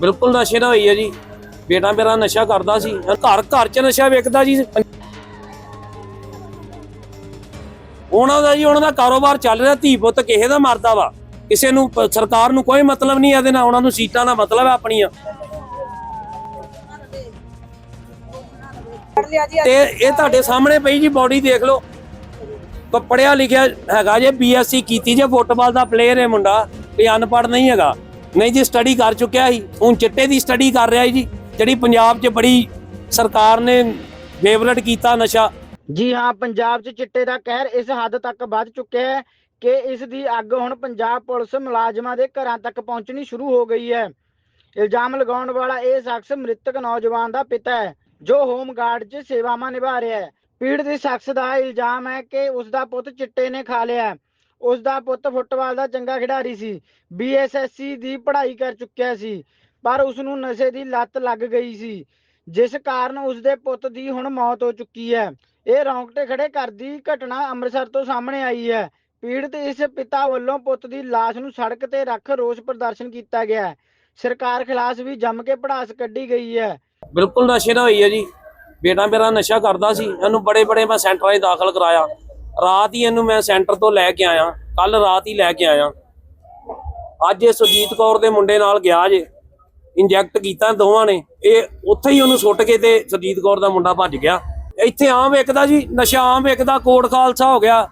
ਬਿਲਕੁਲ ਨਸ਼ੇ ਨਾਲ ਹੋਈ ਹੈ ਜੀ। ਬੇਟਾ ਮੇਰਾ ਨਸ਼ਾ ਕਰਦਾ ਸੀ। ਘਰ ਘਰ ਚ ਨਸ਼ਾ ਵੇਚਦਾ ਜੀ। ਉਹਨਾਂ ਦਾ ਜੀ, ਉਹਨਾਂ ਦਾ ਕਾਰੋਬਾਰ ਚੱਲ ਰਿਹਾ। ਧੀ ਪੁੱਤ ਕਿਸੇ ਦਾ ਮਰਦਾ ਵਾ। ਕਿਸੇ ਨੂੰ ਪ- ਸਰਕਾਰ ਨੂੰ ਕੋਈ ਮਤਲਬ ਨਹੀਂ ਇਹਦੇ ਨਾਲ। ਉਹਨਾਂ ਨੂੰ ਸੀਟਾਂ ਦਾ ਮਤਲਬ ਹੈ ਆਪਣੀਆਂ। ਤੇ ਇਹ ਤੁਹਾਡੇ ਸਾਹਮਣੇ ਪਈ ਜੀ ਬਾਡੀ, ਦੇਖ ਲਓ। ਪ- ਪੜ੍ਹਿਆ ਲਿਖਿਆ ਹੈਗਾ ਜੇ ਬੀਐਸਸੀ ਕੀਤੀ ਜੇ ਫੁੱਟਬਾਲ ਦਾ ਪਲੇਅਰ ਹੈ ਮੁੰਡਾ। ਕੋਈ ਅਨਪੜ੍ਹ ਨਹੀਂ ਹੈਗਾ। ਨਹੀਂ ਜੀ ਸਟੱਡੀ ਕਰ ਚੁੱਕਿਆ ਸੀ। ਹੁਣ ਚਿੱਟੇ ਦੀ ਸਟੱਡੀ ਕਰ ਰਿਹਾ ਜੀ, ਜਿਹੜੀ ਪੰਜਾਬ 'ਚ ਬੜੀ ਸਰਕਾਰ ਨੇ ਫੇਵਰਟ ਕੀਤਾ ਨਸ਼ਾ। ਜੀ ਹਾਂ, ਪੰਜਾਬ 'ਚ ਚਿੱਟੇ ਦਾ ਕਹਿਰ ਇਸ ਹੱਦ ਤੱਕ ਵੱਧ ਚੁੱਕਿਆ ਹੈ ਕਿ ਇਸ ਦੀ ਅੱਗ ਹੁਣ ਪੰਜਾਬ ਪੁਲਿਸ ਮੁਲਾਜ਼ਮਾਂ ਦੇ ਘਰਾਂ ਤੱਕ ਪਹੁੰਚਣੀ ਸ਼ੁਰੂ ਹੋ ਗਈ ਹੈ। ਇਲਜ਼ਾਮ ਲਗਾਉਣ ਵਾਲਾ ਇਹ ਸ਼ਖਸ ਮ੍ਰਿਤਕ ਨੌਜਵਾਨ ਦਾ ਪਿਤਾ ਹੈ, ਜੋ ਹੋਮ ਗਾਰਡ 'ਚ ਸੇਵਾਵਾਂ ਨਿਭਾ ਰਿਹਾ ਹੈ। ਪੀੜਤ ਸ਼ਖਸ ਦਾ ਇਲਜ਼ਾਮ ਹੈ ਕਿ ਉਸ ਦਾ ਪੁੱਤ ਚਿੱਟੇ ਨੇ ਖਾ ਲਿਆ ਉਸ ਦਾ ਪੁੱਤ ਫੁੱਟਬਾਲ ਦਾ ਚੰਗਾ ਖਿਡਾਰੀ ਸੀ। ਬੀਐਸਐਸਸੀ ਦੀ ਪੜ੍ਹਾਈ ਕਰ ਚੁੱਕਿਆ ਸੀ, ਪਰ ਉਸ ਨੂੰ ਨਸ਼ੇ ਦੀ ਲੱਤ ਲੱਗ ਗਈ ਸੀ, ਜਿਸ ਕਾਰਨ ਉਸ ਦੇ ਪੁੱਤ ਦੀ ਹੁਣ ਮੌਤ ਹੋ ਚੁੱਕੀ ਹੈ। ਇਹ ਰੌਂਗਟੇ ਖੜੇ ਕਰਦੀ ਘਟਨਾ ਅੰਮ੍ਰਿਤਸਰ ਤੋਂ ਸਾਹਮਣੇ ਆਈ ਹੈ। ਪੀੜਤ ਇਸ ਪਿਤਾ ਵੱਲੋਂ ਪੁੱਤ ਦੀ ਲਾਸ਼ ਨੂੰ ਸੜਕ ਤੇ ਰੱਖ ਰੋਸ ਪ੍ਰਦਰਸ਼ਨ ਕੀਤਾ ਗਿਆ ਸਰਕਾਰ ਖਿਲਾਫ ਵੀ ਜੰਮ ਕੇ ਪੜਾਸ ਕੱਢੀ ਗਈ ਹੈ। ਬਿਲਕੁਲ ਨਸ਼ੇ ਨਾਲ ਹੋਈ ਹੈ ਜੀ। ਬੇਟਾ ਮੇਰਾ ਨਸ਼ਾ ਕਰਦਾ ਸੀ, ਇਹਨੂੰ ਬੜੇ ਬੜੇ ਮੈਂ ਸੈਂਟਰਾਂ 'ਚ ਦਾਖਲ ਕਰਾਇਆ। ਰਾਤ ਹੀ ਇਹਨੂੰ ਮੈਂ ਸੈਂਟਰ ਤੋਂ ਲੈ ਕੇ ਆਇਆ ਕੱਲ ਰਾਤ ਹੀ ਲੈ ਕੇ ਆਇਆ। ਅੱਜ ਇਹ ਸੁਜੀਤ ਕੌਰ ਦੇ ਮੁੰਡੇ ਨਾਲ ਗਿਆ ਜੇ ਇੰਜੈਕਟ ਕੀਤਾ ਦੋਵਾਂ ਨੇ, ਇਹ ਉੱਥੇ ਹੀ ਉਹਨੂੰ ਸੁੱਟ ਕੇ ਤੇ ਸੁਜੀਤ ਕੌਰ ਦਾ ਮੁੰਡਾ ਭੱਜ ਗਿਆ। ਇੱਥੇ ਆਮ ਵੇਖਦਾ ਜੀ, ਨਸ਼ਾ ਆਮ ਵੇਖਦਾ, ਕੋਟ ਖਾਲਸਾ ਹੋ ਗਿਆ।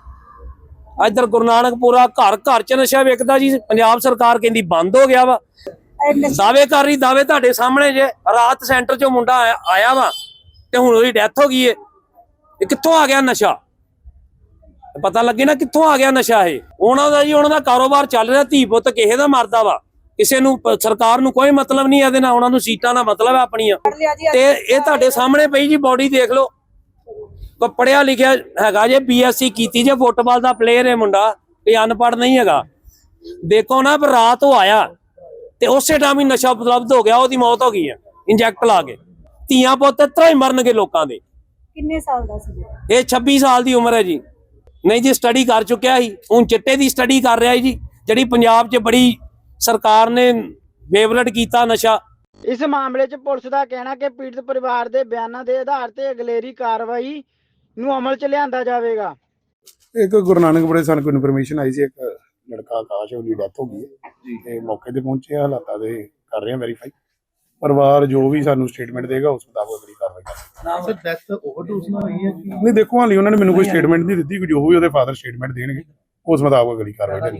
ਇੱਧਰ ਗੁਰੂ ਨਾਨਕਪੁਰਾ ਘਰ ਘਰ ਚ ਨਸ਼ਾ ਵੇਖਦਾ ਜੀ, ਪੰਜਾਬ ਸਰਕਾਰ ਕਹਿੰਦੀ ਬੰਦ ਹੋ ਗਿਆ ਵਾ। ਦਾਅਵੇ ਕਰ ਰਹੀ, ਦਾਅਵੇ ਤੁਹਾਡੇ ਸਾਹਮਣੇ ਜੇ, ਰਾਤ ਸੈਂਟਰ ਚੋਂ ਮੁੰਡਾ ਆਇਆ- ਆਇਆ ਵਾ, ਤੇ ਹੁਣ ਉਹਦੀ ਡੈਥ ਹੋ ਗਈ ਏ। ਇਹ ਕਿੱਥੋਂ ਆ ਗਿਆ ਨਸ਼ਾ? ਪਤਾ ਲੱਗੇ ਨਾ ਕਿੱਥੋਂ ਆ ਗਿਆ ਨਸ਼ਾ ਇਹ। ਉਹਨਾਂ ਦਾ ਜੀ ਉਹਨਾਂ ਦਾ ਕਾਰੋਬਾਰ ਚੱਲ ਰਿਹਾ ਧੀ ਪੁੱਤ ਕਿਸੇ ਦਾ ਮਰਦਾ ਵਾ। ਕਿਸੇ ਨੂੰ ਸਰਕਾਰ ਨੂੰ ਕੋਈ ਮਤਲਬ ਨਹੀਂ ਇਹਦੇ ਨਾਲ ਉਹਨਾਂ ਨੂੰ ਸੀਟਾਂ ਦਾ ਮਤਲਬ ਹੈ ਆਪਣੀਆਂ। ਤੇ ਇਹ ਤੁਹਾਡੇ ਸਾਹਮਣੇ ਪਈ ਜੀ ਬਾਡੀ ਦੇਖ ਲਓ। ਪੜ੍ਹਿਆ ਲਿਖਿਆ ਹੈਗਾ ਜੇ ਬੀਐਸਸੀ ਕੀਤੀ ਜੇ ਫੁੱਟਬਾਲ ਦਾ ਪਲੇਅਰ ਹੈ ਮੁੰਡਾ ਇਹ ਅਨਪੜ੍ਹ ਨਹੀਂ ਹੈਗਾ। ਦੇਖੋ ਨਾ ਵੀ ਰਾਤ ਉਹ ਆਇਆ ਤੇ ਉਸੇ ਟਾਈਮ ਹੀ ਨਸ਼ਾ ਉਪਲਬਧ ਹੋ ਗਿਆ ਉਹਦੀ ਮੌਤ ਹੋ ਗਈ ਹੈ ਇੰਜੈਕਟ ਲਾ ਕੇ। ਧੀਆਂ ਪੁੱਤ ਇਤਰਾ ਹੀ ਮਰਨਗੇ ਲੋਕਾਂ ਦੇ। ਕਿੰਨੇ ਸਾਲ ਦਾ ਸੀ? ਇਹ 26 ਸਾਲ ਦੀ ਉਮਰ ਹੈ ਜੀ। ਨਹੀਂ ਜੀ ਸਟੱਡੀ ਕਰ ਚੁੱਕਿਆ ਸੀ। ਹੁਣ ਚਿੱਟੇ ਦੀ ਸਟੱਡੀ ਕਰ ਰਿਹਾ ਜੀ ਜਿਹੜੀ ਪੰਜਾਬ 'ਚ ਬੜੀ ਸਰਕਾਰ ਨੇ ਫੇਵਰਟ ਕੀਤਾ ਨਸ਼ਾ। ਇਸ ਮਾਮਲੇ 'ਚ ਪੁਲਿਸ ਦਾ ਕਹਿਣਾ ਕਿ ਪੀੜਤ ਪਰਿਵਾਰ ਦੇ ਬਿਆਨਾਂ ਦੇ ਆਧਾਰ ਤੇ ਅਗਲੇਰੀ ਕਾਰਵਾਈ ਨੂੰ ਅਮਲ 'ਚ ਲਿਆਂਦਾ ਜਾਵੇਗਾ। ਇੱਕ ਗੁਰੂ ਨਾਨਕ ਬੜੇ ਸਾਨੂੰ ਕੋਈ ਇਨਫੋਰਮੇਸ਼ਨ ਆਈ ਸੀ ਇੱਕ ਲੜਕਾ ਆਕਾਸ਼ ਹੈ, ਉਹਦੀ ਡੈਥ ਹੋ ਗਈ ਹੈ। ਜੀ। ਤੇ ਮੌਕੇ ਤੇ ਪਹੁੰਚੇ ਹਾਲਾਤਾਂ ਦੇ ਕਰ ਰਹੇ ਆ ਵੈਰੀਫਾਈ ਪਰਿਵਾਰ ਜੋ ਵੀ ਸਾਨੂੰ ਸਟੇਟਮੈਂਟ ਦੇਗਾ ਉਸ ਮੁਤਾਬਕ ਕਾਰਵਾਈ ਕਰਾਂਗੇ ਸਰ ਡੈਥ ਓਵਰਡੋਜ਼ ਨਾਲ ਹੋਈ ਹੈ ਕਿ ਨਹੀਂ ਦੇਖੋ ਹਾਲੀ ਉਹਨਾਂ ਨੇ ਮੈਨੂੰ ਕੋਈ ਸਟੇਟਮੈਂਟ ਨਹੀਂ ਦਿੱਤੀ ਕਿ ਜੋ ਵੀ ਉਹਦੇ ਫਾਦਰ ਸਟੇਟਮੈਂਟ ਦੇਣਗੇ। ਉਸ ਮੁਤਾਬਕ ਅਗਲੀ ਕਾਰਵਾਈ ਕਰਾਂਗੇ